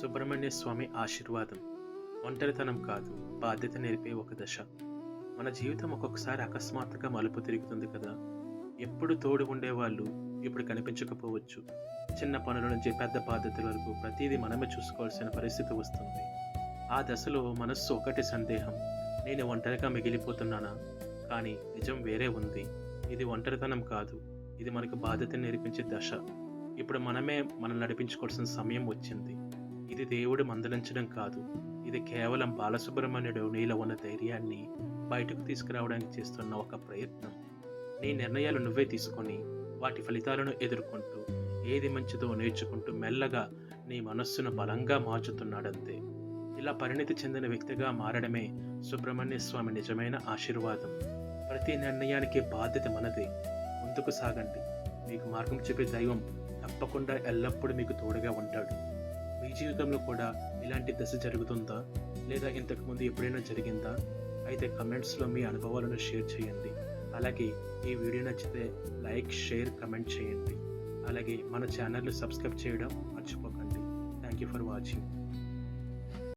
సుబ్రహ్మణ్య స్వామి ఆశీర్వాదం ఒంటరితనం కాదు బాధ్యత నేర్పే ఒక దశ. మన జీవితం ఒక్కొక్కసారి అకస్మాత్తుగా మలుపు తిరుగుతుంది కదా. ఎప్పుడు తోడు ఉండేవాళ్ళు ఇప్పుడు కనిపించకపోవచ్చు. చిన్న పనుల నుంచి పెద్ద బాధ్యతల వరకు ప్రతిదీ మనమే చూసుకోవాల్సిన పరిస్థితి వస్తుంది. ఆ దశలో మనస్సు ఒకటి సందేహం. నేను ఒంటరిగా మిగిలిపోతున్నానా? కానీ నిజం వేరే ఉంది. ఇది ఒంటరితనం కాదు. ఇది మనకు బాధ్యత నేర్పించే దశ. ఇప్పుడు మనమే మనం నడిపించుకోవాల్సిన సమయం వచ్చింది. ఇది దేవుడు మందలించడం కాదు. ఇది కేవలం బాలసుబ్రహ్మణ్యుడు నీలో ఉన్న ధైర్యాన్ని బయటకు తీసుకురావడానికి చేస్తున్న ఒక ప్రయత్నం. నీ నిర్ణయాలు నువ్వే తీసుకొని వాటి ఫలితాలను ఎదుర్కొంటూ ఏది మంచిదో నేర్చుకుంటూ మెల్లగా నీ మనస్సును బలంగా మార్చుతున్నాడంతే. ఇలా పరిణితి చెందిన వ్యక్తిగా మారడమే సుబ్రహ్మణ్య స్వామి నిజమైన ఆశీర్వాదం. ప్రతి నిర్ణయానికి బాధ్యత మనదే. ముందుకు సాగండి. మీకు మార్గం చూపే దైవం తప్పకుండా ఎల్లప్పుడూ మీకు తోడుగా ఉంటాడు. మీ జీవితంలో కూడా ఇలాంటి దశ జరుగుతుందా? లేదా ఇంతకుముందు ఎప్పుడైనా జరిగిందా? అయితే కమెంట్స్లో మీ అనుభవాలను షేర్ చేయండి. అలాగే ఈ వీడియో నచ్చితే లైక్ షేర్ కమెంట్ చేయండి. అలాగే మన ఛానల్ని సబ్స్క్రైబ్ చేయడం మర్చిపోకండి. Thank you for watching.